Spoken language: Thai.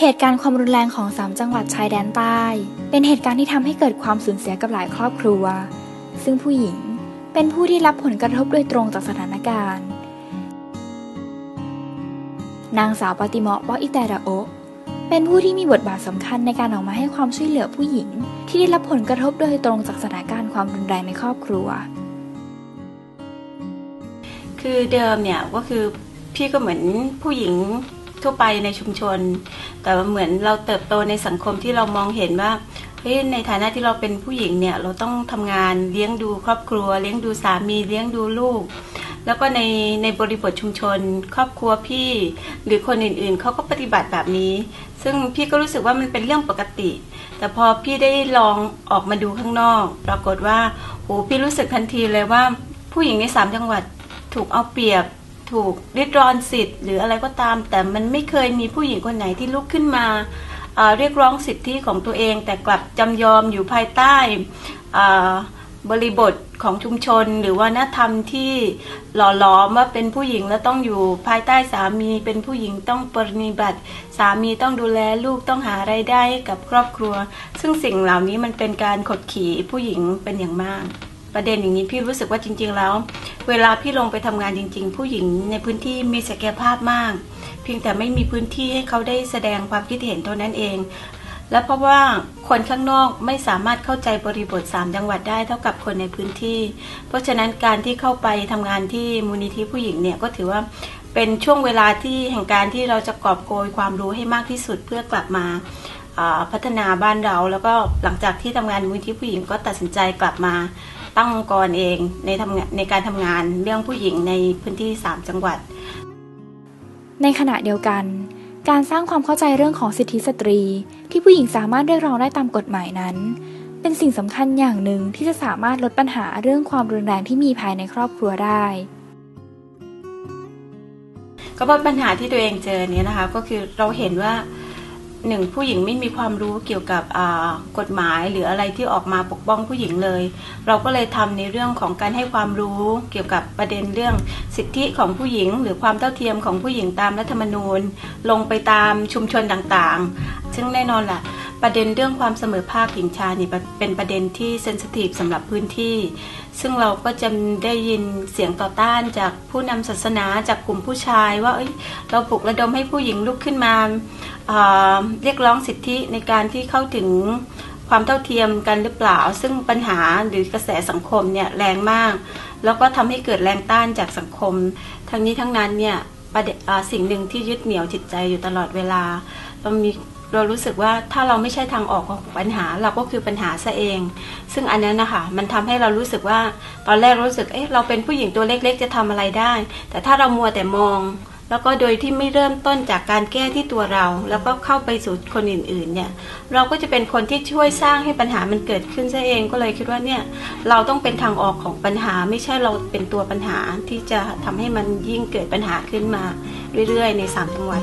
เหตุการณ์ความรุนแรงของสามจังหวัดชายแดนใต้ เป็นเหตุการณ์ที่ทำให้เกิดความสูญเสียกับหลายครอบครัว ซึ่งผู้หญิงเป็นผู้ที่รับผลกระทบโดยตรงจากสถานการณ์ นางสาวปาติมาะปออิแตระโอเป็นผู้ที่มีบทบาทสำคัญในการออกมาให้ความช่วยเหลือผู้หญิง ที่ได้รับผลกระทบโดยตรงจากสถานการณ์ความรุนแรงในครอบครัว คือเดิมเนี่ยก็คือพี่ก็เหมือนผู้หญิง ทั่วไปในชุมชน แต่ว่าเหมือนเราเติบโตในสังคมที่เรามองเห็นว่าเฮ้ยในฐานะที่เราเป็นผู้หญิงเนี่ยเราต้องทำงานเลี้ยงดูครอบครัว เลี้ยงดูสามีเลี้ยงดูลูก แล้วก็ในในบริบทชุมชน ครอบครัวพี่ หรือคนอื่นๆเขาก็ปฏิบัติแบบนี้ ซึ่งพี่ก็รู้สึกว่ามันเป็นเรื่องปกติ แต่พอพี่ได้ลองออกมาดูข้างนอก ปรากฏว่าโหพี่รู้สึกทันทีเลยว่า ผู้หญิงในสามจังหวัดถูกเอาเปรียบ ถูกริดรอนสิทธิ์ หรืออะไรก็ตาม แต่มันไม่เคยมีผู้หญิงคนไหนที่ลุกขึ้นมาเรียกร้องสิทธิของตัวเอง แต่กลับจำยอมอยู่ภายใต้บริบทของชุมชน หรือว่าวัฒนธรรมที่หล่อหลอมว่าเป็นผู้หญิงแล้วต้องอยู่ภายใต้สามี เป็นผู้หญิงต้องปฏิบัติ สามีต้องดูแลลูกต้องหาไรายได้กับครอบครัว ซึ่งสิ่งเหล่านี้มันเป็นการขดขี่ผู้หญิงเป็นอย่างมาก ประเด็นอย่างนี้พี่รู้สึกว่าจริง ๆ แล้ว เวลาพี่ลงไปทำงานจริง ๆ ผู้หญิงในพื้นที่มีศักยภาพมาก เพียงแต่ไม่มีพื้นที่ให้เขาได้แสดงความคิดเห็นเท่านั้นเอง และเพราะว่าคนข้างนอกไม่สามารถเข้าใจบริบท 3 จังหวัดได้เท่ากับคนในพื้นที่ เพราะฉะนั้นการที่เข้าไปทำงานที่มูลนิธิผู้หญิงเนี่ยก็ถือว่าเป็นช่วงเวลาที่แห่งการที่เราจะกอบโกยความรู้ให้มากที่สุดเพื่อกลับมาอ่าพัฒนาบ้านเรา แล้วก็หลังจากที่ทำงานมูลนิธิผู้หญิงก็ตัดสินใจกลับมา ตั้งองค์กรเองในทำงานในการทำงานเรื่องผู้หญิงในพื้นที่ 3 จังหวัด ในขณะเดียวกัน การสร้างความเข้าใจเรื่องของสิทธิสตรี ที่ผู้หญิงสามารถเรียกร้องได้ตามกฎหมายนั้น เป็นสิ่งสำคัญอย่างหนึ่งที่จะสามารถลดปัญหาเรื่องความรุนแรงที่มีภายในครอบครัวได้ก็เพราะปัญหาที่ตัวเองเจอเนี่ยนะคะ ก็คือเราเห็นว่า หนึ่งผู้หญิงไม่มีความรู้เกี่ยวกับกฎหมายหรืออะไรที่ออกมาปกป้องผู้หญิงเลย เราก็เลยทำในเรื่องของการให้ความรู้เกี่ยวกับประเด็นเรื่องสิทธิของผู้หญิง หรือความเท่าเทียมของผู้หญิงตามรัฐธรรมนูญ ลงไปตามชุมชนต่างๆ ซึ่งแน่นอนแหละ ประเด็นเรื่องความเสมอภาคหญิงชายนี่เป็นประเด็นที่เซนซิทีฟสำหรับพื้นที่ ซึ่งเราก็จะได้ยินเสียงต่อต้านจากผู้นำศาสนาจากกลุ่มผู้ชาย ว่าเเราปลุกระดมให้ผู้หญิงลุกขึ้นมาเรียกร้องสิทธิในการที่เข้าถึงความเท่าเทียมกันหรือเปล่า ซึ่งปัญหาหรือกระแสสังคมเนี่ยแรงมาก แล้วก็ทำให้เกิดแรงต้านจากสังคม ทั้งนี้ทั้งนั้นเนี่ยสิ่งหนึ่งที่ยึดเหนี่ยวจิตใจอยู่ตลอดเวลาเรามี เรารู้สึกว่าถ้าเราไม่ใช่ทางออกของปัญหา เราก็คือปัญหาซะเอง ซึ่งอันนั้นนะคะมันทำให้เรารู้สึกว่าตอนแรกรู้สึกเอ๊ะเราเป็นผู้หญิงตัวเล็กๆ จะทำอะไรได้ แต่ถ้าเรามัวแต่มอง แล้วก็โดยที่ไม่เริ่มต้นจากการแก้ที่ตัวเรา แล้วก็เข้าไปสู่คนอื่นๆเนี่ยเราก็จะเป็นคนที่ช่วยสร้างให้ปัญหามันเกิดขึ้นซะเองก็เลยคิดว่าเนี่ยเราต้องเป็นทางออกของปัญหา ไม่ใช่เราเป็นตัวปัญหาที่จะทำให้มันยิ่งเกิดปัญหาขึ้นมาเรื่อยๆ ในสามจังหวัด